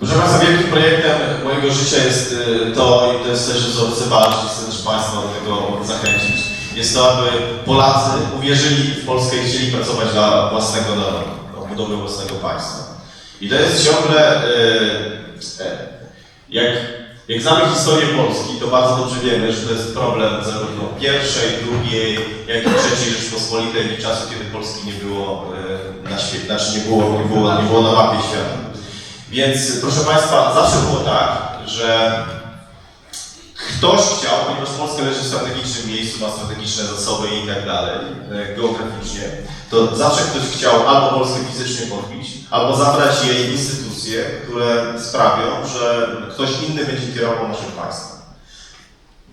Proszę Państwa, wielkim projektem mojego życia jest y, to, i to jest też wzorcować, chcę też Państwa do tego zachęcić, jest to, aby Polacy uwierzyli w Polskę i chcieli pracować dla własnego narodu, dla budowy własnego państwa. I to jest ciągle, y, jak, jak znamy historię Polski, to bardzo dobrze wiemy, że to jest problem zarówno pierwszej, drugiej, jak i trzeciej Rzeczpospolitej i czasu, kiedy Polski nie było y, na świecie, znaczy nie było, nie było, nie było na mapie świata. Więc proszę Państwa, zawsze było tak, że ktoś chciał, ponieważ Polska leży w strategicznym miejscu, ma strategiczne zasoby i tak dalej, e, geograficznie, to zawsze ktoś chciał albo Polskę fizycznie podbić, albo zabrać jej instytucje, które sprawią, że ktoś inny będzie kierował naszym państwem.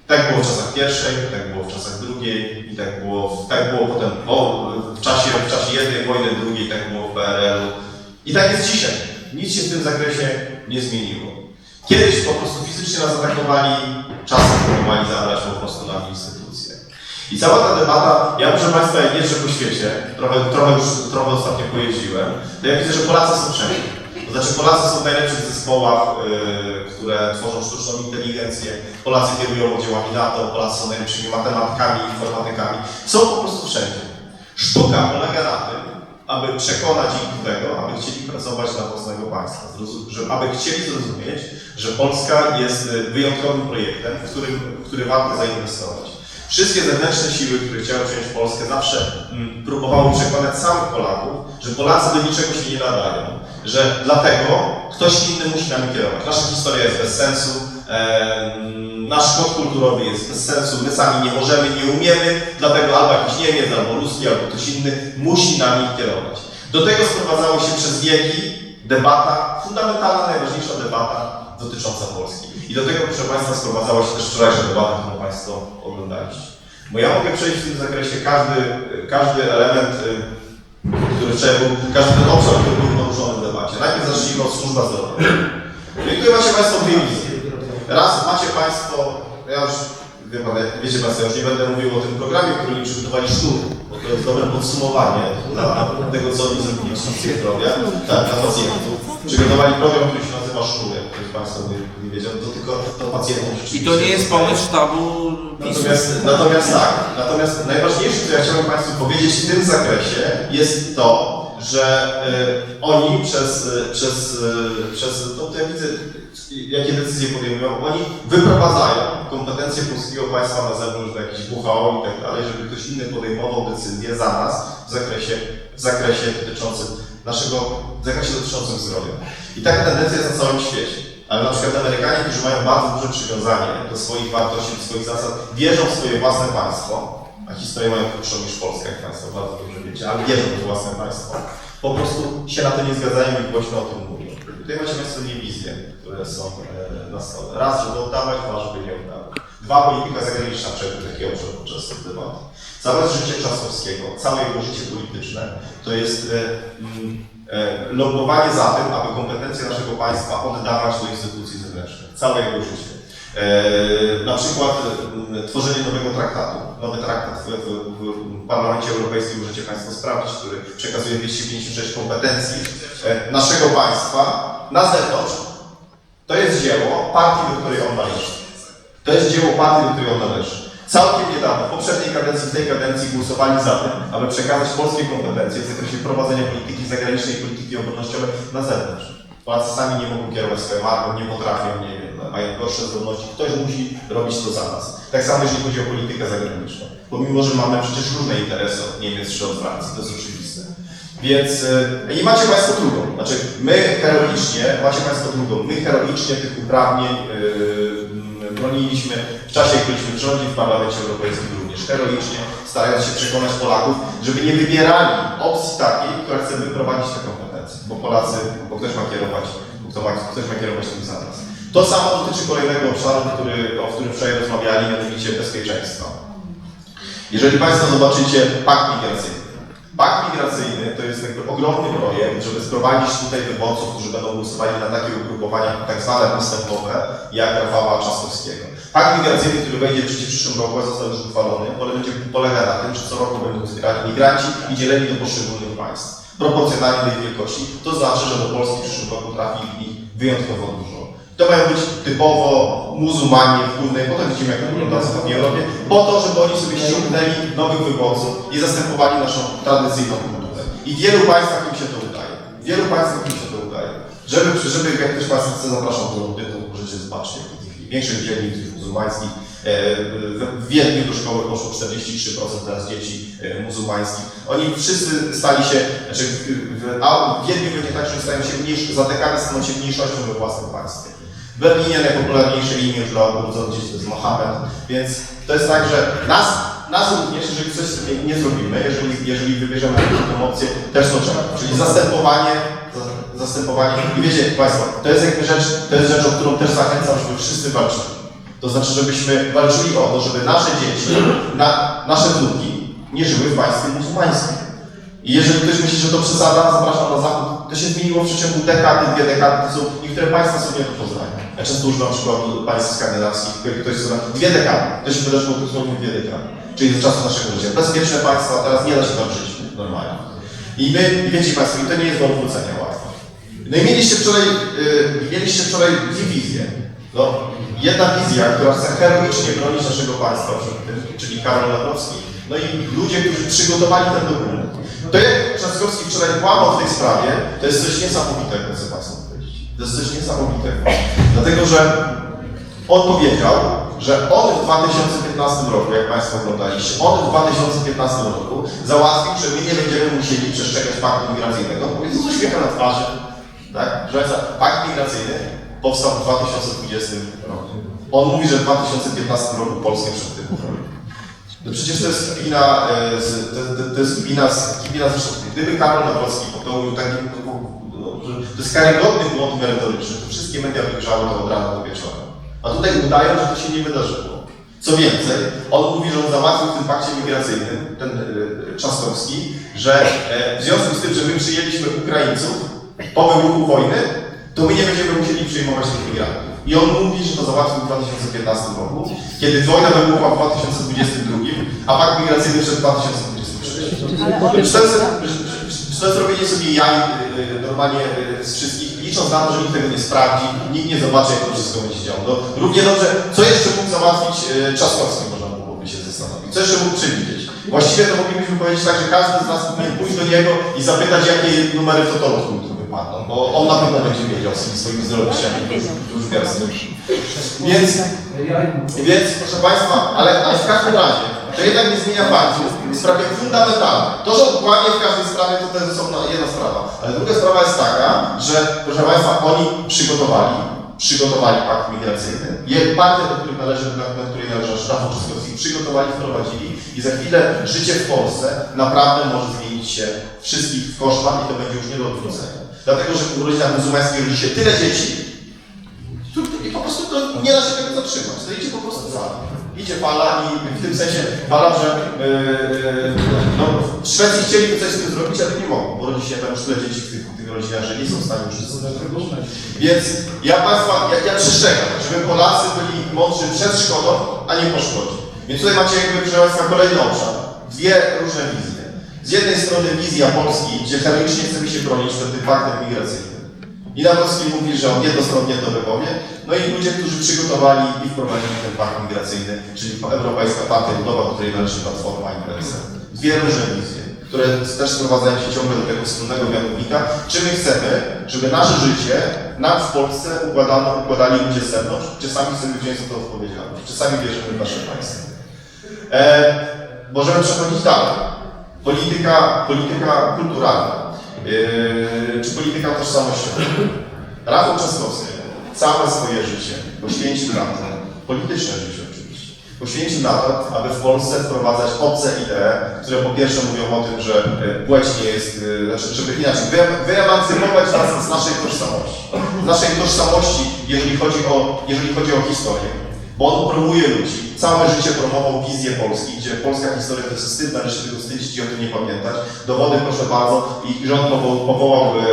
Tak było w czasach pierwszej, tak było w czasach drugiej i tak było, tak było potem w, czasie, w czasie jednej wojny, drugiej, tak było w PRL-u. I tak jest dzisiaj. Nic się w tym zakresie nie zmieniło. Kiedyś po prostu fizycznie nas atakowali, czasem próbowali zabrać po prostu nam instytucje. I cała ta debata, ja proszę Państwa, jak jeżdżę po świecie, trochę, trochę już trochę ostatnio pojeździłem, to ja widzę, że Polacy są wszędzie. To znaczy Polacy są w najlepszych zespołach, yy, które tworzą sztuczną inteligencję, Polacy kierują oddziałami NATO, Polacy są najlepszymi matematykami, informatykami. Są po prostu wszędzie. Sztuka polega na tym, aby przekonać ich do tego, aby chcieli pracować dla własnego państwa, Zrozum- że, aby chcieli zrozumieć, że Polska jest y, wyjątkowym projektem, w, którym, w który warto zainwestować. Wszystkie zewnętrzne siły, które chciały przyjąć Polskę, zawsze mm, próbowały przekonać samych Polaków, że Polacy do niczego się nie nadają, że dlatego ktoś inny musi nami kierować. Nasza historia jest bez sensu, nasz kod kulturowy jest bez sensu, my sami nie możemy, nie umiemy, dlatego albo jakiś Niemiec, albo Ruski, albo ktoś inny musi nami kierować. Do tego sprowadzało się przez wieki debata, fundamentalna, najważniejsza debata dotycząca Polski. I do tego, proszę Państwa, sprowadzała się też wczorajsza debata, którą Państwo oglądaliście. Bo ja mogę przejść w tym zakresie każdy, każdy element, y, który wczoraj był, każdy ten obszar, który był poruszony w debacie. Najpierw zacznijmy od służba zdrowia. I tutaj macie Państwo. Raz macie Państwo, ja już, wie pan, wiecie Państwo, ja już nie będę mówił o tym programie, który oni przygotowali sztur, bo to jest dobre podsumowanie dla tego, co oni zrobili w służbie zdrowia, tak, dla pacjentów. Przygotowali program, który się nazywa ktoś z Państwa nie, nie wiedział, to tylko do pacjentów. I to nie jest pomysł sztabu. Natomiast, natomiast tak, natomiast najważniejsze, co ja chciałem Państwu powiedzieć w tym zakresie, jest to, że y, oni przez, y, przez, y, przez no to ja widzę, jakie decyzje podejmują, oni wyprowadzają kompetencje polskiego państwa na zewnątrz do jakichś WHO i tak dalej, żeby ktoś inny podejmował decyzje za nas w zakresie, w zakresie dotyczącym naszego, w zakresie dotyczącym zdrowia. I taka tendencja jest na całym świecie. Ale na przykład Amerykanie, którzy mają bardzo duże przywiązanie do swoich wartości, do swoich zasad, wierzą w swoje własne państwo, a historię mają krótszą niż Polska, jak Państwo bardzo dobrze wiecie, ale wierzą w własne państwo, po prostu się na to nie zgadzają i głośno o tym mówią. Tutaj macie Państwo dwie które są e, na stole. Raz, żeby oddawać, dwa, żeby nie oddawać. Dwa, polityka zagraniczna przed takiego podczas tej debaty. Całe życie Trzaskowskiego, całe jego życie polityczne to jest e, mm, e, lobbowanie za tym, aby kompetencje naszego państwa oddawać do instytucji zewnętrznych. Całe jego życie. E, na przykład m, tworzenie nowego traktatu. Nowy traktat w, w, w Parlamencie Europejskim możecie Państwo sprawdzić, który przekazuje 256 kompetencji e, naszego państwa na zewnątrz. To jest dzieło partii, do której on należy. To jest dzieło partii, do której on należy. Całkiem niedawno, w poprzedniej kadencji, w tej kadencji głosowali za tym, aby przekazać polskie kompetencje w zakresie prowadzenia polityki zagranicznej i polityki obronnościowej na zewnątrz. Polacy sami nie mogą kierować swoją armią, nie potrafią, nie wiem, mają gorsze zdolności. Ktoś musi robić to za nas. Tak samo jeśli chodzi o politykę zagraniczną. Pomimo, że mamy przecież różne interesy od Niemiec czy od Francji, to jest oczywiste. Więc yy, i macie Państwo drugą. Znaczy, my heroicznie, macie Państwo drugą, my heroicznie tych uprawnień yy, broniliśmy w czasie, jak byliśmy w rządzie w Parlamencie Europejskim również heroicznie, starając się przekonać Polaków, żeby nie wybierali opcji takiej, która chce wyprowadzić te kompetencje. Bo Polacy, bo ktoś ma kierować, bo kto ma, ktoś ma kierować tym za nas. To samo dotyczy kolejnego obszaru, który, o którym wczoraj rozmawiali, mianowicie bezpieczeństwa. Jeżeli Państwo zobaczycie pakt migracyjny, Pakt migracyjny to jest jakby ogromny projekt, żeby sprowadzić tutaj wyborców, którzy będą głosowali na takie ugrupowania tak zwane postępowe, jak Rafała Trzaskowskiego. Pakt migracyjny, który wejdzie w życie w przyszłym roku, a został już uchwalony, będzie polega na tym, że co roku będą zbierani migranci i dzieleni do poszczególnych państw. Proporcjonalnie do ich wielkości. To znaczy, że do Polski w przyszłym roku trafi ich wyjątkowo dużo. To mają być typowo muzułmanie w głównej, potem widzimy jak to wygląda w zachodniej Europie, po to, żeby oni sobie ściągnęli nowych wyborców i zastępowali naszą tradycyjną kulturę. I w wielu państwach im się to udaje. W wielu państwach im się to udaje. Żeby, żeby jak ktoś Państwa chce, zapraszam do Londynu, możecie zobaczyć, w większość dzielnic muzułmańskich, e, w- Wiedniu do szkoły poszło 43% teraz dzieci e, muzułmańskich. Oni wszyscy stali się, znaczy, w, w, a w Wiedniu będzie tak, że stają się mniejsz, zatykane staną się mniejszością we własnym państwie. W Berlinie najpopularniejsze imię dla dzieci to jest Mohamed, więc to jest tak, że nas, nas również, jeżeli coś sobie nie zrobimy, jeżeli, jeżeli wybierzemy taką opcję, też to trzeba. Czyli zastępowanie, za- zastępowanie. I wiecie Państwo, to jest jakby rzecz, to jest rzecz, o którą też zachęcam, żeby wszyscy walczyli. To znaczy, żebyśmy walczyli o to, żeby nasze dzieci, na, nasze wnuki nie żyły w państwie muzułmańskim. I jeżeli ktoś myśli, że to przesada, zapraszam na zachód. To się zmieniło w przeciągu dekady, dwie dekady. To są, niektóre państwa są nie do poznania. Ja często używam przykładu państw skandynawskich, które ktoś zna. Dwie dekady. To się wydarzyło dosłownie dwie dekady. Czyli do czasu naszego życia. Bezpieczne państwa, teraz nie da się tam żyć normalnie. I my, wiecie Państwo, i to nie jest do odwrócenia łatwo. No i mieliście wczoraj, yy, mieliście wczoraj dwie wizje. No, jedna wizja, która chce heroicznie bronić naszego państwa przed tym, czyli Karol Nawrocki, no i ludzie, którzy przygotowali ten dokument. To jak Trzaskowski wczoraj kłamał w tej sprawie, to jest coś niesamowitego, Państwu powiedzieć. To jest coś niesamowitego. Dlatego, że on powiedział, że on w 2015 roku, jak Państwo oglądaliście, on w 2015 roku załatwił, że my nie będziemy musieli przestrzegać paktu migracyjnego. To z uśmiechem na twarzy. Tak? Że pakt migracyjny powstał w 2020 roku. On mówi, że w 2015 roku Polskę przed tym. No przecież to jest kpina, e, to, to, to jest kpina, kpina zresztą. Gdyby Karol Nawrocki popełnił taki, to jest karygodny błąd merytoryczny, to wszystkie media wygrzały to od rana do wieczora. A tutaj udają, że to się nie wydarzyło. Co więcej, on mówi, że on załatwił w tym pakcie migracyjnym, ten e, Trzaskowski, że e, w związku z tym, że my przyjęliśmy Ukraińców po wybuchu wojny, to my nie będziemy musieli przyjmować tych migrantów. I on mówi, że to załatwił w 2015 roku, kiedy wojna wybuchła w 2022, a pakt migracyjny przed 2023. Czy to jest, czy to jest robienie sobie jaj y, y, normalnie y, z wszystkich, licząc na to, że nikt tego nie sprawdzi, nikt nie zobaczy, jak to wszystko będzie działo. No, równie dobrze, co jeszcze mógł załatwić Trzaskowski, można byłoby się zastanowić. Co jeszcze mógł przewidzieć? Właściwie to moglibyśmy powiedzieć tak, że każdy z nas powinien pójść do niego i zapytać, jakie numery w totolotku jutro wypadną, bo on na pewno będzie wiedział z tymi swoimi zdrowościami już gwiazdy. Więc więc, proszę Państwa, ale, ale w każdym razie, to jednak nie zmienia faktu w sprawie fundamentalnej. To, że kłamie w każdej sprawie, to, to jest osobna jedna sprawa. Ale druga sprawa jest taka, że, proszę Państwa, oni przygotowali, przygotowali akt migracyjny. Je, partia, do której należy, na, na której należy Rafał Trzaskowski, przygotowali, wprowadzili i za chwilę życie w Polsce naprawdę może zmienić się wszystkich w koszmar i to będzie już nie do odwrócenia. Dlatego, że w rodzinach muzułmańskich rodzi się tyle dzieci, i po prostu to nie da się tego zatrzymać. To idzie po prostu fala. Idzie fala i w tym sensie fala, że yy, no, w Szwecji chcieliby coś z tym zrobić, ale nie mogą, bo rodzi się tam już tyle dzieci w tych, tych rodzinach, że nie są w stanie zrobić. Więc ja Państwa, ja, ja przestrzegam, żeby Polacy byli mądrzy przed szkodą, a nie po szkodzie. Więc tutaj macie jakby, proszę Państwa, kolejny obszar. Dwie różne wizje. Z jednej strony wizja Polski, gdzie heroicznie chcemy się bronić przed tym paktem migracyjnym. I Nawrocki mówi, że on jednostronnie to wypowie. No i ludzie, którzy przygotowali i wprowadzili ten pakt migracyjny, czyli Europejska Partia Ludowa, do której należy Platforma i PSL. Dwie różne wizje, które też sprowadzają się ciągle do tego wspólnego mianownika. Czy my chcemy, żeby nasze życie nam w Polsce układano, układali ludzie z zewnątrz, czy sami chcemy wziąć za to odpowiedzialność, czy sami wierzymy w nasze państwo. E, możemy przechodzić dalej. Polityka, polityka kulturalna. Yy, czy polityka tożsamościowa. Rafał Trzaskowski całe swoje życie poświęcił na to, polityczne życie oczywiście, poświęcił na to, aby w Polsce wprowadzać obce idee, które po pierwsze mówią o tym, że e, płeć nie jest, e, znaczy, żeby inaczej, wy- wyemancypować nas z naszej tożsamości. Z naszej tożsamości, jeżeli chodzi o, jeżeli chodzi o historię. Bo on promuje ludzi. Całe życie promował wizję Polski, gdzie polska historia to jest wstyd, należy się tego wstydzić i o tym nie pamiętać. Dowody proszę bardzo i rząd powołał, e,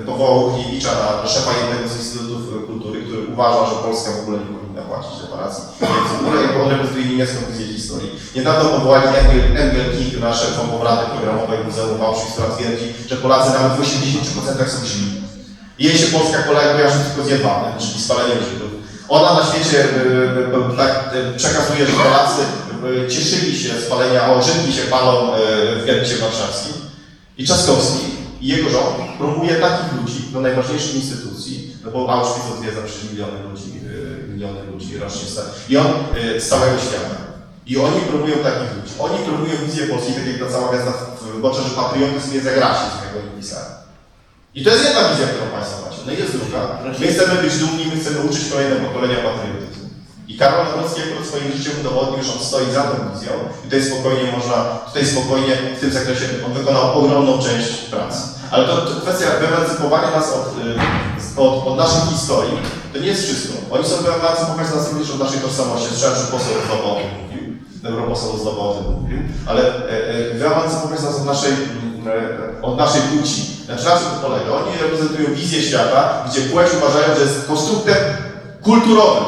e, powołał Chniewicza na szefa jednego z instytutów e, kultury, który uważa, że Polska w ogóle nie powinna płacić reparacji. Więc w ogóle jakby on reprezentuje niemiecką wizję historii. Niedawno powołali Engel, Engel King na szefową Rady Programowej Muzeum Wałbrzych, która twierdzi, że Polacy nawet w 80% są źli. Jej się polska kolej kojarzy tylko z jedwabnem, czyli spaleniem Żydów. Ona na świecie y, y, tak y, przekazuje, że Polacy cieszyli się z palenia, o Żydki się palą w getcie warszawskim. I Trzaskowski i jego rząd promuje takich ludzi do najważniejszych instytucji, no bo Auschwitz odwiedza przecież miliony ludzi, miliony ludzi rocznie. I on z całego świata. I oni promują takich ludzi. Oni promują wizję Polski, tak jak ta cała gazeta wyborcza, że patriotyzm jest jak rasizm, jak oni. I to jest jedna wizja, którą Państwo macie. No i jest druga. My chcemy być dumni, my chcemy uczyć kolejne pokolenia patriotyzmu. I Karol Nawrocki akurat swoim życiem udowodnił, że on stoi za tą wizją i tutaj spokojnie można, tutaj spokojnie w tym zakresie on wykonał ogromną część pracy. Ale to, to kwestia wyemancypowania nas od, y, od, od naszej historii, to nie jest wszystko. Oni są wyemancypować nas również od naszej tożsamości. Słyszałem, że poseł Zdoba o mówił, europoseł Zdoba o tym mówił, ale e, e, nas od naszej, mm, od naszej płci. Znaczy na czym to polega? Oni reprezentują wizję świata, gdzie płeć uważają, że jest konstruktem kulturowym,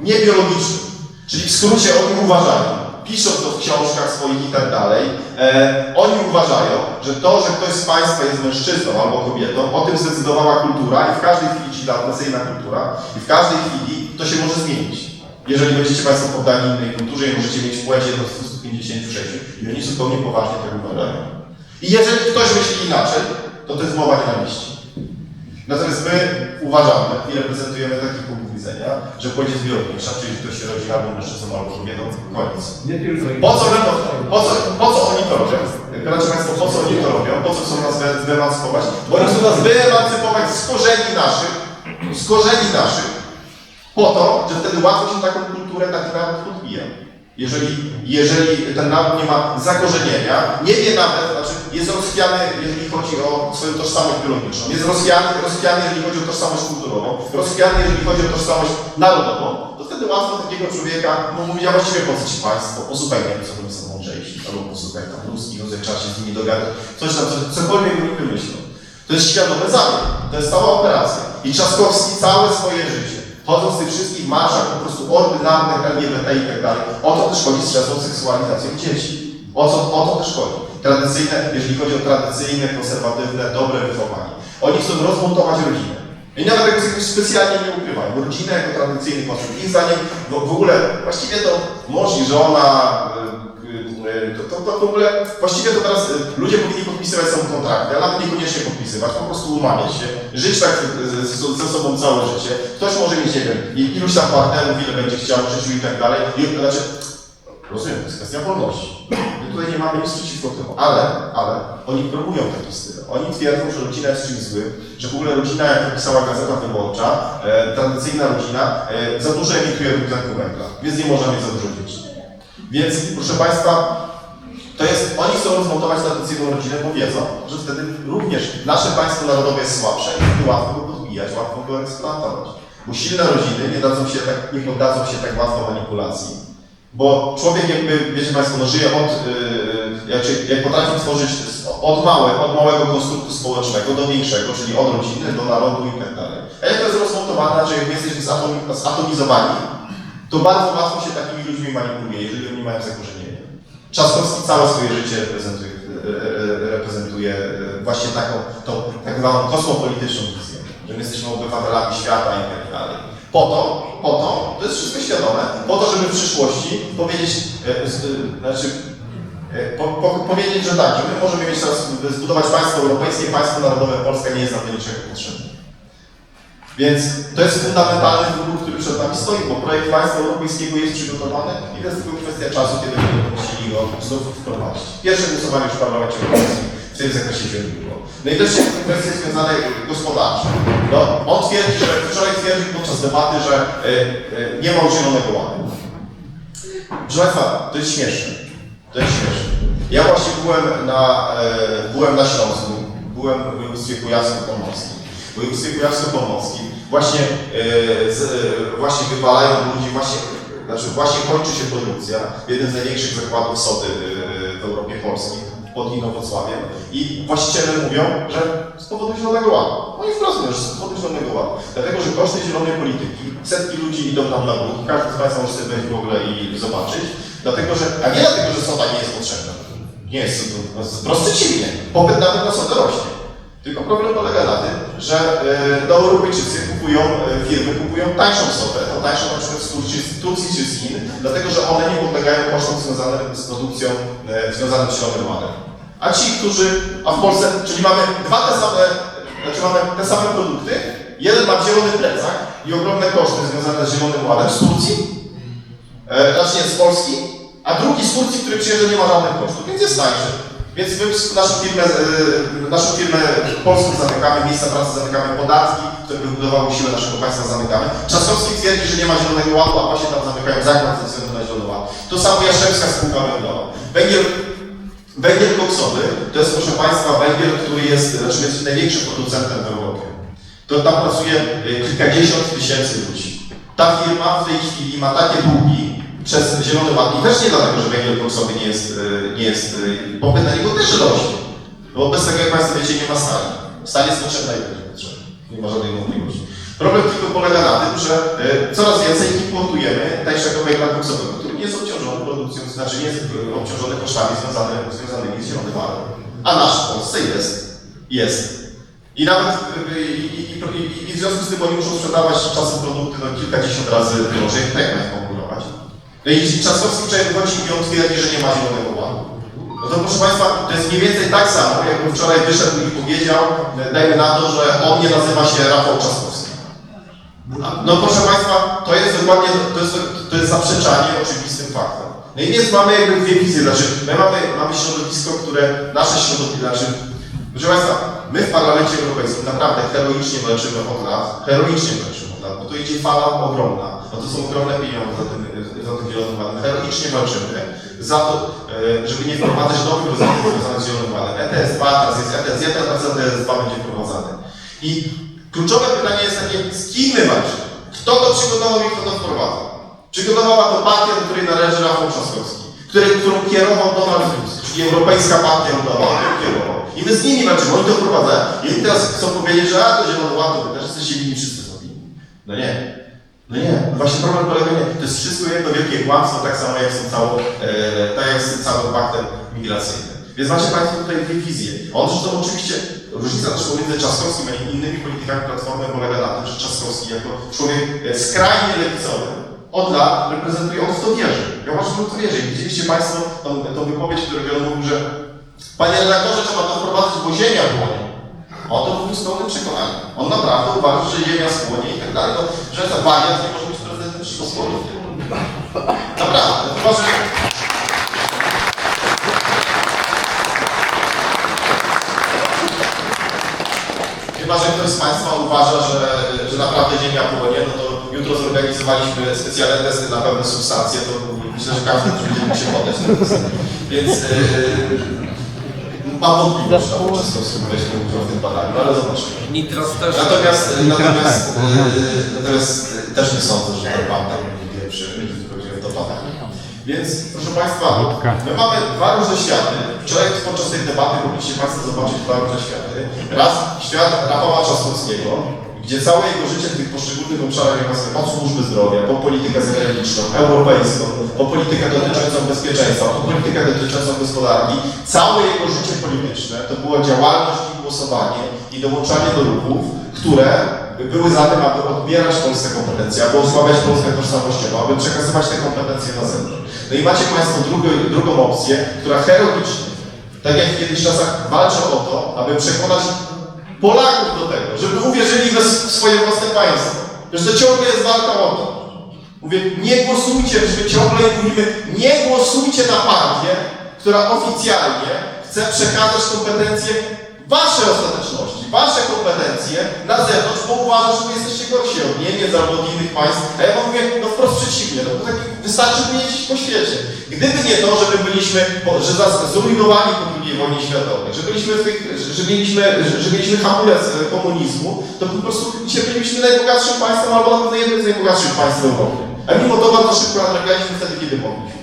nie biologicznym. Czyli w skrócie oni uważają, piszą to w książkach swoich i tak dalej, e, oni uważają, że to, że ktoś z Państwa jest mężczyzną albo kobietą, o tym zdecydowała kultura i w każdej chwili, czyli tradycyjna kultura, i w każdej chwili to się może zmienić. Jeżeli będziecie Państwo poddani innej kulturze i możecie mieć płeć jedną z 256 i oni zupełnie poważnie tak uważają. I jeżeli ktoś myśli inaczej, to to jest mowa nienawiści. Natomiast my uważamy i reprezentujemy taki punkt widzenia, że jest biologiczna, czyli ktoś się rodzi albo mężczyzną, albo kobietą, koniec. Nie tylko. Po co, po co, po co oni to robią? Proszę Państwa, po co oni to robią? Po co chcą nas wy- wyemancypować? Bo oni chcą nas wyemancypować z korzeni naszych, z korzeni naszych, po to, że wtedy łatwo się taką kulturę, taki naród podbija. Jeżeli, jeżeli ten naród nie ma zakorzenienia, nie wie nawet, znaczy jest rozchwiany, jeżeli chodzi o swoją tożsamość biologiczną, jest rozchwiany, rozchwiany, jeżeli chodzi o tożsamość kulturową, rozchwiany, jeżeli chodzi o tożsamość narodową, to wtedy łatwo takiego człowieka no, mówi, a właściwie po co ci państwo, posłuchaj Niemców, oni są mądrzejsi, albo posłuchaj tam ruskich, no trzeba się z nimi dogadać, coś tam, coś, cokolwiek oni wymyślą. To jest świadomy zabieg, to jest cała operacja. I Trzaskowski całe swoje życie, chodząc z tych wszystkich marszach po prostu ordynarnych LGBT i tak dalej, o to też chodzi z seksualizacją dzieci. O, co, o to też chodzi. Tradycyjne, jeżeli chodzi o tradycyjne, konserwatywne, dobre wychowanie. Oni chcą rozmontować rodzinę. I nawet tego jakoś specjalnie nie ukrywają. Rodzinę jako tradycyjny konstrukt. Ich zdaniem no, w ogóle właściwie to mąż i żona, y, y, to, to, to w ogóle właściwie to teraz y, ludzie powinni podpisywać są kontrakty, ale nawet niekoniecznie podpisywać, po prostu umawiać się, żyć tak ze sobą całe życie. Ktoś może mieć, nie wiem, iluś tam partnerów, ile będzie chciał w życiu i tak dalej. I, znaczy, rozumiem, to jest kwestia wolności. My tutaj nie mamy nic przeciwko temu, ale, ale oni promują taki styl. Oni twierdzą, że rodzina jest czymś złym, że w ogóle rodzina, jak napisała Gazeta Wyborcza, e, tradycyjna rodzina, e, za dużo emituje dwutlenku węgla, więc nie można mieć za dużo dzieci. Więc, proszę Państwa, to jest, oni chcą rozmontować tradycyjną rodzinę, bo wiedzą, że wtedy również nasze państwo narodowe jest słabsze i łatwo go podbijać, łatwo go eksploatować. Bo silne rodziny nie dadzą się tak, nie poddadzą się tak łatwo manipulacji. Bo człowiek jakby, wiecie Państwo, no żyje od, yy, jak, jak potrafi tworzyć z- od, małe, od małego konstruktu społecznego do większego, czyli od rodziny do narodu i tak dalej. A jak to jest rozmontowane, że jak my jesteśmy zatomi- zatomizowani, to bardzo łatwo się takimi ludźmi manipuluje, jeżeli oni mają zakorzenienie. Trzaskowski całe swoje życie reprezentuje, reprezentuje e, właśnie taką, tą tak zwaną kosmopolityczną wizję, że my jesteśmy obywatelami świata i tak dalej. Po to, po to, to jest wszystko świadome, po to, żeby w przyszłości powiedzieć, e, z, e, znaczy, e, po, po, powiedzieć, że tak, że my możemy mieć teraz, zbudować państwo europejskie, państwo narodowe, Polska nie jest nam do niczego potrzebna. Więc to jest fundamentalny wybór, który przed nami stoi, bo projekt państwa europejskiego jest przygotowany i to jest tylko kwestia czasu, kiedy będziemy chcieli go znów wprowadzić. Pierwsze głosowanie już w Parlamencie Europejskim w tym zakresie się odbyło. No też się kwestie związane gospodarcze. No, on twierdzi, że wczoraj twierdził podczas debaty, że e, e, nie ma zielonego ładu. Proszę Państwa, to jest śmieszne. To jest śmieszne. Ja właśnie byłem na, e, byłem na Śląsku, byłem w województwie kujawsko-pomorskim. W województwie kujawsko-pomorskim właśnie, e, e, właśnie wypalają ludzi, właśnie, znaczy właśnie kończy się produkcja w jednym z największych zakładów sody e, w Europie Polskiej, pod Inowrocławiem i właściciele mówią, że z powodu Zielonego Ładu. Oni wprost mówią, że z powodu Zielonego Ładu. Dlatego, że koszty zielonej polityki, setki ludzi idą tam na dół, każdy z Państwa może sobie wejść w ogóle i zobaczyć, dlatego, że, a nie dlatego, że soda nie jest potrzebna. Nie jest, to, wprost przeciwnie. Popyt nawet na sodę rośnie. Tylko problem polega na tym, że e, no, Europejczycy kupują, e, firmy kupują tańszą sofę, no tańszą na przykład z Turcji, z Turcji czy z Chin, dlatego że one nie podlegają kosztom związanym z produkcją, e, związanym z Zielonym Ładem. A ci, którzy, a w Polsce, czyli mamy dwa te same, znaczy mamy te same produkty, jeden ma zielony plecak i ogromne koszty związane z Zielonym Ładem z Turcji, znaczy nie, z Polski, a drugi z Turcji, który przyjeżdża, nie ma żadnych kosztów, więc jest tańszy. Więc my naszą firmę, naszą firmę polską zamykamy, miejsca pracy zamykamy, podatki, które by budowały siłę naszego państwa zamykamy. Trzaskowski twierdzi, że nie ma zielonego ładu, a właśnie tam zamykają zakład ze względu na zielony ład. To samo Jaszczewska spółka węglowa. Węgiel, węgiel koksowy to jest, proszę Państwa, węgiel, który jest, znaczy jest największym producentem w Europie. To tam pracuje e, kilkadziesiąt tysięcy ludzi. Ta firma w tej chwili ma takie długi przez Zielony Ład i też nie dlatego, że węgiel koksowy nie jest, e, nie jest e, popyt na niego też rośnie. Bo bez tego, jak Państwo wiecie, nie ma stali. Stal jest potrzebna i będzie potrzebna. Nie ma żadnej wątpliwości. Problem tylko polega na tym, że e, coraz więcej importujemy tańszego węgla koksowego, który nie jest obciążony produkcją, znaczy nie jest obciążony kosztami związane, związanymi z Zielonym Ładem. A nasz w Polsce jest. Jest. I nawet i, i, i, i w związku z tym oni muszą sprzedawać czasem produkty no, kilkadziesiąt razy drożej, tak No i Trzaskowski wczoraj wychodzi i on twierdzi, że nie ma zielonego ładu. No to proszę Państwa, to jest mniej więcej tak samo, jakby wczoraj wyszedł i powiedział, e, dajmy na to, że on nie nazywa się Rafał Trzaskowski. No proszę Państwa, to jest dokładnie, to jest, to jest zaprzeczanie oczywistym faktem. No i więc mamy jakby dwie wizje, znaczy my mamy, mamy środowisko, które, nasze środowisko, znaczy, proszę Państwa, my w Parlamencie Europejskim naprawdę heroicznie walczymy od lat, heroicznie walczymy bo to idzie fala ogromna, no to są ogromne pieniądze za tym, za tym Zielonym heroicznie walczymy za to, e, żeby nie wprowadzać nowych rozwiązań związanych z Zielonym Ładem. ETS 2, teraz jest ETS 1, teraz ETS 2 będzie wprowadzany. I kluczowe pytanie jest takie, z kim my walczymy? Kto to przygotował i kto to wprowadza? Przygotowała to partia, do której należy Rafał Trzaskowski, który, którą kierował Donald Tusk, czyli Europejska Partia Ludowa, którą kierował. I my z nimi walczymy, oni to wprowadzają. I teraz chcą powiedzieć, że a, to Zielony Ład, to wy też jesteście winni, wszyscy są winni. No nie. No nie, właśnie problem polega nie. To jest wszystko jedno wielkie kłamstwo, tak samo jak tym całą, e, tak jak z tym całym paktem migracyjnym. Więc macie Państwo tutaj dwie wizje. On zresztą oczywiście, różnica też pomiędzy Trzaskowskim a innymi politykami Platformy polega na tym, że Trzaskowski jako człowiek e, skrajnie lewicowy od lat reprezentuje, on w to wierzy. Ja uważam, że w to wierzy. Widzieliście Państwo tą, tą wypowiedź, którą on mówił, że Panie redaktorze, trzeba to wprowadzić, bo ziemia płonie. On to mówił z pełnym przekonaniem. On naprawdę uważa, że ziemia spłonie i tak dalej. Że ten wariant nie może być prezydentem Rzeczypospolitej. Naprawdę. Uważam, że... Chyba, że ktoś z Państwa uważa, że, że naprawdę Ziemia płonie, no to jutro zorganizowaliśmy specjalne testy na pewne substancje, to myślę, że każdy będzie mógł się podać na testy. Więc yy, mam wątpliwość, że Czeskowski weźmie udział w tym badaniu, ale zobaczymy. Nitras też. Natomiast, natomiast, tak. yy, natomiast yy, też nie sądzę, że ten pan tam będzie pierwszy, będzie do badania. Więc proszę Państwa, my mamy dwa różne światy. Wczoraj podczas tej debaty mogliście Państwo zobaczyć dwa różne światy. Raz świat Rafała Trzaskowskiego, gdzie całe jego życie w tych poszczególnych obszarach, jak właśnie od służby zdrowia, po politykę zagraniczną, europejską, po politykę dotyczącą bezpieczeństwa, po politykę dotyczącą gospodarki, całe jego życie polityczne to była działalność i głosowanie i dołączanie do ruchów, które były za tym, aby odbierać Polsce kompetencje, aby osłabiać Polskę tożsamościowo, aby przekazywać te kompetencje na zewnątrz. No i macie Państwo drugą, drugą opcję, która heroicznie, tak jak w kiedyś czasach, walczy o to, aby przekonać Polaków do tego, żeby uwierzyli we swoje własne państwo. Że to ciągle jest walka o to. Mówię, nie głosujcie, żeby ciągle mówimy, nie głosujcie na partię, która oficjalnie chce przekazać kompetencje Wasze ostateczności, Wasze kompetencje na zewnątrz, bo uważa, że wy jesteście gorsi od Niemiec albo od innych państw. A ja mówię, no wprost przeciwnie, no bo tak wystarczy wyjeździć po świecie. Gdyby nie to, że my byliśmy, że zrujnowani po II wojnie światowej, że byliśmy że- mieliśmy, że, mieliśmy hamulec e, komunizmu, to po prostu dzisiaj byliśmy najbogatszym państwem albo na pewno jednym z najbogatszych państw w Europie. A mimo to bardzo szybko nadrabialiśmy wtedy, kiedy mogliśmy.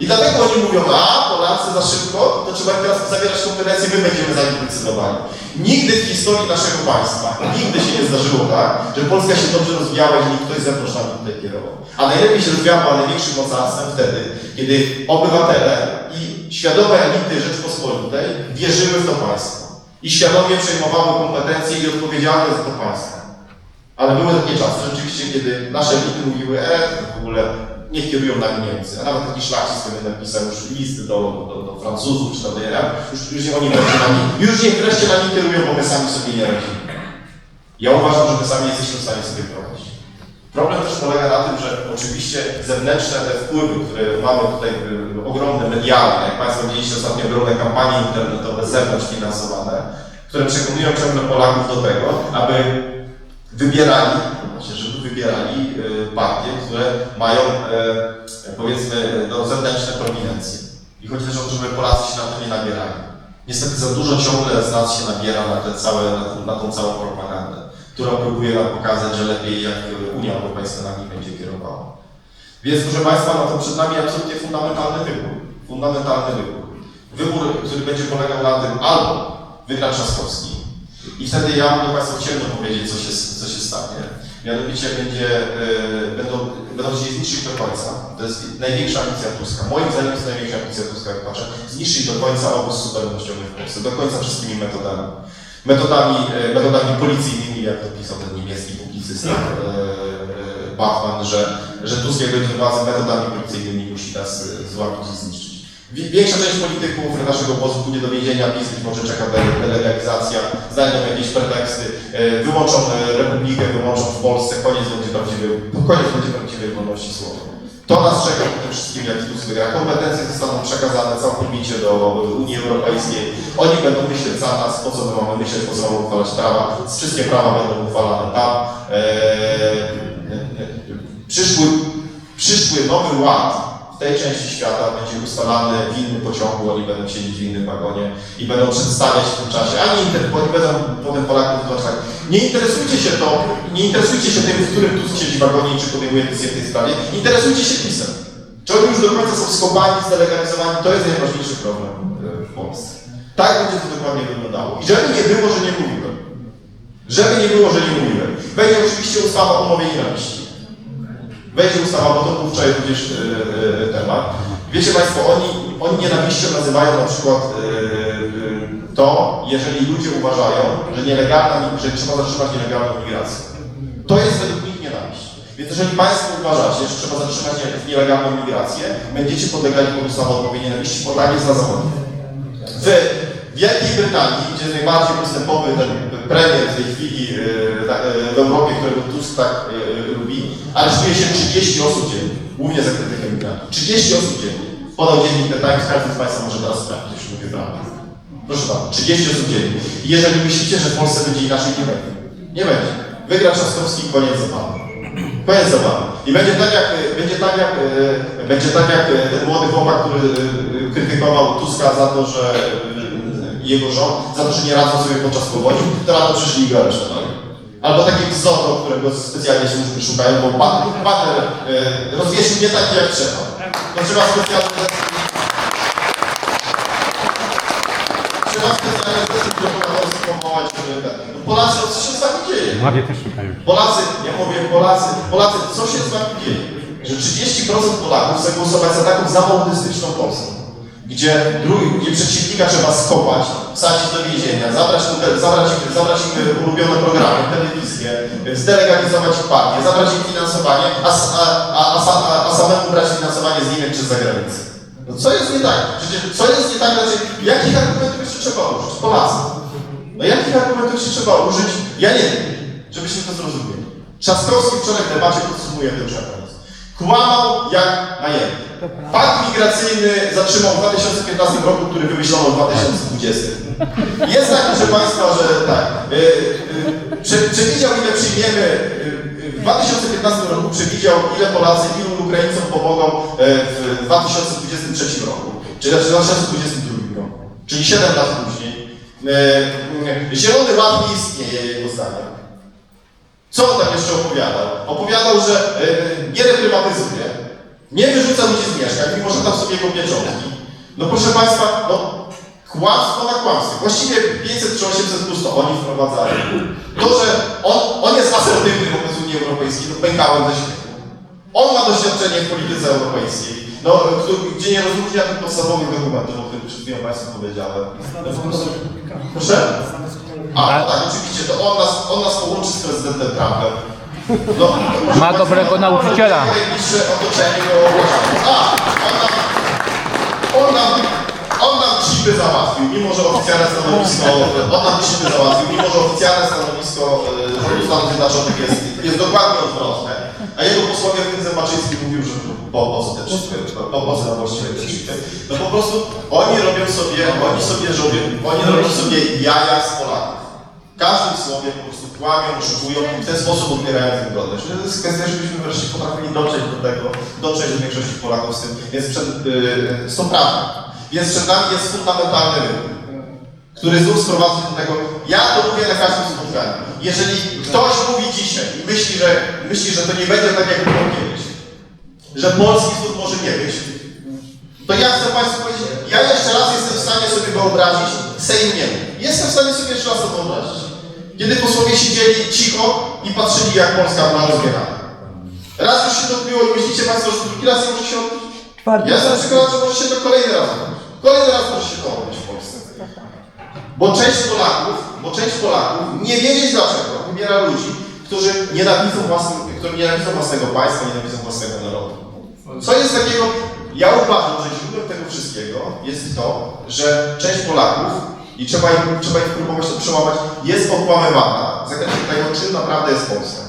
I dlatego oni mówią, a Polacy za szybko, to trzeba teraz zabierać kompetencje, my będziemy za nich decydowali. Nigdy w historii naszego państwa, nigdy się nie zdarzyło tak, że Polska się dobrze rozwijała i nikt ktoś z zewnątrz nam tutaj kierował. A najlepiej się rozwijała największym mocarstwem wtedy, kiedy obywatele i świadome elity Rzeczpospolitej wierzyły w to państwo. i świadomie przejmowały kompetencje i odpowiedzialność za to państwo. Ale były takie czasy rzeczywiście, kiedy nasze elity mówiły, e, w ogóle niech kierują nami Niemcy. A nawet taki szlachcic, który napisał już listy do, do, do Francuzów czy do DRM, już, już nie oni wreszcie nami, już niech wreszcie nami kierują, bo my sami sobie nie radzimy. Ja uważam, że my sami jesteśmy w stanie sobie prowadzić. Problem też polega na tym, że oczywiście zewnętrzne te wpływy, które mamy tutaj y, ogromne, medialne, jak Państwo widzieliście ostatnio ogromne kampanie internetowe zewnątrz finansowane, które przekonują ciągle Polaków do tego, aby wybierali, właśnie, żeby wybierali y, partie, które mają y, powiedzmy no, zewnętrzne prominencje. I chodzi też o to, żeby Polacy się na to nie nabierali. Niestety za dużo ciągle z nas się nabiera na, te całe, na, tą- całą propagandę, która próbuje nam pokazać, że lepiej jak Unia Europejska nami będzie kierowała. Więc proszę Państwa, no to przed nami absolutnie fundamentalny wybór. Fundamentalny wybór. Wybór, który będzie polegał na tym albo wygra Trzaskowski i wtedy ja mogę Państwu ciemno powiedzieć, co się, co się stanie. Mianowicie będzie, e, będą, będą chcieli zniszczyć do końca. To jest największa ambicja Tuska. Moim zdaniem jest największa ambicja Tuska, jak patrzę. Zniszczyć do końca obóz suwerennościowy w Polsce. Do końca wszystkimi metodami. Metodami, e, metodami policyjnymi, jak to pisał ten niemiecki publicysta e, e, Bachmann, że, że Tusk jak będzie władzy metodami policyjnymi musi nas złapić i zniszczyć. Wi- Większa część polityków naszego obozu pójdzie do więzienia, PiS być może czeka de- delegalizacja, znajdą jakieś preteksty, e, wyłączą e, republikę, wyłączą w Polsce, koniec będzie prawdziwej, koniec będzie prawdziwej wolności słowa. To nas czeka po tym wszystkim, jak Tusk wygra. Kompetencje zostaną przekazane całkowicie do Unii Europejskiej. Oni będą myśleć za nas, po co my mamy myśleć, po co mamy uchwalać prawa. Wszystkie prawa będą uchwalane tam. Eee, przyszły, przyszły nowy ład tej części świata będzie ustalany w innym pociągu, oni będą siedzieć w innym wagonie i będą przedstawiać w tym czasie, a nie inter- bo będą potem Polaków to tak. Nie interesujcie się to, nie interesujcie się tym, w którym Tusk siedzi w wagonie czy podejmuje decyzję w tej sprawie, interesujcie się pisem. Czy oni już do końca są skopani, zdelegalizowani, to jest najważniejszy problem e, w Polsce. Tak będzie to dokładnie wyglądało. I żeby nie było, że nie mówiłem. Żeby nie było, że nie mówiłem. Będzie oczywiście ustawa o umowie nienawiści. Wejdzie ustawa, bo to był wczoraj również temat. Wiecie Państwo, oni, oni nienawiścią nazywają na przykład e, e, to, jeżeli ludzie uważają, że nielegalna, że trzeba zatrzymać nielegalną migrację. To jest według nich nienawiść. Więc jeżeli Państwo uważacie, że trzeba zatrzymać nie- nielegalną migrację, będziecie podlegali pod ustawę o mowie nienawiści, bo tak jest na zachodzie. W Wielkiej Brytanii, gdzie najbardziej postępowy ten premier w tej chwili e, w Europie, którego Tusk tak aresztuje się 30 osób dziennie, głównie za krytykę migrantów. 30 osób dziennie. Podał dziennik The Times, każdy z Państwa może teraz sprawdzić, jeśli mówię prawdę. Proszę bardzo, 30 osób dziennie. I jeżeli myślicie, że w Polsce będzie inaczej, nie będzie. Nie będzie. Wygra Trzaskowski, koniec zabawy. Koniec zabawy. I będzie tak jak, będzie tak jak, e, będzie tak jak e, ten młody chłopak, który e, krytykował Tuska za to, że e, jego rząd, za to, że nie radzą sobie podczas powodzi, to rano przyszli i go aresztowali. Albo taki Zorro, którego specjalnie służby szukają, bo pan, pan e, rozwiesił nie tak jak trzeba. To trzeba specjalnie trzeba specjalnie spowołać, żeby ten. No Polacy, co się z wami dzieje? Też szukają. Polacy, ja mówię Polacy, Polacy, co się z wami dzieje? Że 30% Polaków chce głosować za taką zamoldystyczną Polską, gdzie, drugi, gdzie przeciwnika trzeba skopać, wsadzić do więzienia, zabrać, zabrać, zabrać im ulubione programy, telewizję, zdelegalizować ich partię, zabrać im finansowanie, a, a, a, a, a, samemu brać finansowanie z Niemiec czy z zagranicy. No co jest nie tak? Przecież co jest nie tak? Znaczy, jakich argumentów jeszcze trzeba użyć? Polacy. No jakich argumentów jeszcze trzeba użyć? Ja nie wiem, żebyśmy to zrozumieli. Trzaskowski wczoraj w debacie podsumuje ten przekaz. Kłamał jak najemny. Pakt migracyjny zatrzymał w 2015 roku, który wymyślono w 2020. Jest tak, proszę Państwa, że tak. y, y, prze- Przewidział, ile przyjmiemy. y, W 2015 roku przewidział, ile Polacy, ilu Ukraińcom pomogą y, w 2023 roku. Czyli znaczy w 2022 roku. Czyli 7 lat później. Y, Zielony Ład nie istnieje, jego zdaniem. Co on tam jeszcze opowiadał? Opowiadał, że y, nie reprywatyzuje, nie wyrzuca ludzi z mieszkań, mimo że tam sobie jego pieczątki. No proszę Państwa, no kłamstwo na kłamstwie. Właściwie 500 czy 800 plus to oni wprowadzali. To, że on, on jest asertywny wobec Unii Europejskiej, to pękałem ze śmiechu. On ma doświadczenie w polityce europejskiej. no, gdzie nie rozróżnia tych podstawowych dokumentów, o których przed chwilą Państwu powiedziałem. Proszę? A, tak, oczywiście, to on nas, on nas połączy z prezydentem Trumpem. No, Ma dobrego nauczyciela. Najbliższe otoczenie go ogłasza. A, on nam, on nam, on nam chipy załatwił, mimo że oficjalne stanowisko, on nam chipy załatwił, mimo że oficjalne stanowisko e, rządu Stanów Zjednoczonych jest, jest dokładnie odwrotne. A jego posłowie w tym Zębaczyński mówił, że po, po co te chipy, po, po co nam właściwie te. No po prostu oni robią sobie, oni sobie robią, oni robią sobie jaja z Polaków. W każdym słowie po prostu kłamią, oszukują i w ten sposób odbierają im godność. To jest kwestia, żebyśmy wreszcie potrafili dotrzeć do tego, dotrzeć do większości Polaków z tym, więc przed, yy. Więc przed nami jest fundamentalny wybór, który znów sprowadza do tego, ja to mówię na każdym spotkaniu. Jeżeli ktoś mówi dzisiaj i myśli, że, myśli, że to nie będzie tak, jak było kiedyś, że polski stód może nie być, to ja chcę Państwu powiedzieć, ja jeszcze raz jestem w stanie sobie wyobrazić Sejm nie. Jestem w stanie sobie jeszcze raz to wyobrazić. Kiedy posłowie siedzieli cicho i patrzyli, jak Polska była rozbierana. Raz już się to odbyło i myślicie Państwo, że drugi raz może się odbyć? Ja jestem przekonany, że może się to kolejny raz odbyć. Kolejny raz może się to odbyć w Polsce. Bo część Polaków, bo część Polaków, nie wiedzieć dlaczego, wybiera ludzi, którzy nienawidzą, własnym, którzy nienawidzą własnego państwa, nienawidzą własnego narodu. Co jest takiego, ja uważam, że źródłem tego wszystkiego jest to, że część Polaków, i trzeba im, trzeba im próbować to przełamać, jest okłamywana w tego, czym naprawdę jest Polska.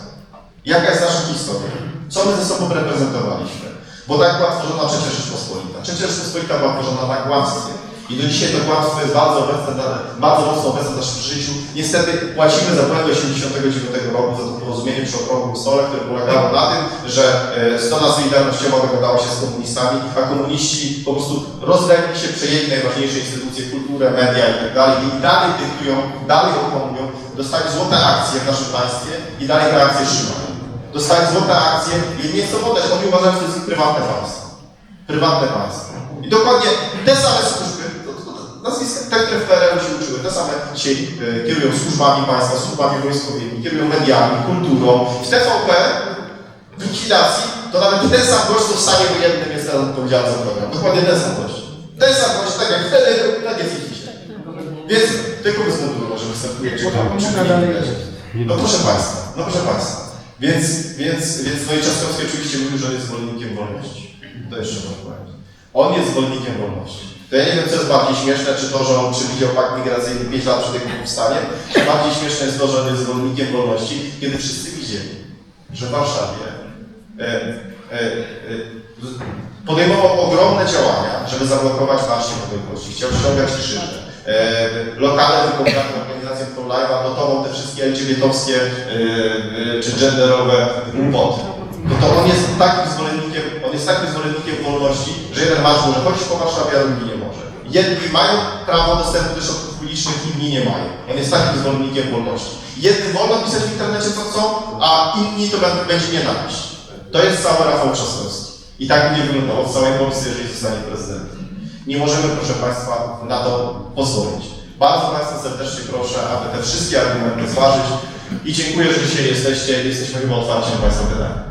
Jaka jest nasza historia? Co my ze sobą reprezentowaliśmy? Bo tak była tworzona Trzecia Rzeczpospolita. Trzecia Rzeczpospolita była tworzona na kłamstwie. I do dzisiaj to kłamstwo jest bardzo obecne, bardzo mocno obecne w naszym życiu. Niestety płacimy za błędy 89 roku, za to porozumienie przy okrągłym stole, które polegało na tym, że e, strona Solidarnościowa dogadała się z komunistami, a komuniści po prostu rozlegli się, przejęli najważniejsze instytucje, kulturę, media i tak. I dalej dyktują, dalej okłamują, dostali złote akcje w naszym państwie i dalej te akcje trzymają. Dostali złote akcje i nie chcą oddać, oni uważają, że to jest prywatne państwo prywatne państwo. I dokładnie te same to, nazwiska, te, które w PRL się uczyły, te same dzisiaj e, kierują służbami państwa, służbami wojskowymi, kierują mediami, kulturą. W TVP, w likwidacji, to nawet ten sam gość, co w stanie wojennym jest teraz odpowiedzialny za program. Dokładnie ten sam gość. Ten sam gość, tak jak wtedy, tak jest i dzisiaj. Więc tylko bez munduru może występuje. Czy, no proszę Państwa, no proszę Państwa. Więc, więc, więc no i Trzaskowski oczywiście mówił, że jest zwolennikiem wolności. To jeszcze można powiedzieć. On jest zwolennikiem wolności. To ja nie wiem, co jest bardziej śmieszne, czy to, że on przewidział pakt migracyjny 5 lat przed jego powstaniem, czy bardziej śmieszne jest to, że on jest zwolennikiem wolności, kiedy wszyscy widzieli, że w Warszawie e, e, e, podejmował ogromne działania, żeby zablokować Marsz Niepodległości. Chciał ściągać krzyże. E, lokale wykonane organizacją ProLive'a notował te wszystkie LGBT-owskie e, e, czy genderowe głupoty. No to on jest takim zwolennikiem, takim zwolennikiem wolności, że jeden marsz może chodzić po Warszawie, a drugi nie może. Jedni mają prawo dostępu do środków publicznych, inni nie mają. On jest takim zwolennikiem wolności. Jednym wolno pisać w internecie co chcą, a inni to będzie nienawiść. To jest cały Rafał Trzaskowski. I tak będzie wyglądało w całej Polsce, jeżeli zostanie prezydentem. Nie możemy, proszę Państwa, na to pozwolić. Bardzo Państwa serdecznie proszę, aby te wszystkie argumenty zważyć i dziękuję, że dzisiaj jesteście, jesteśmy chyba otwarci na Państwa pytania.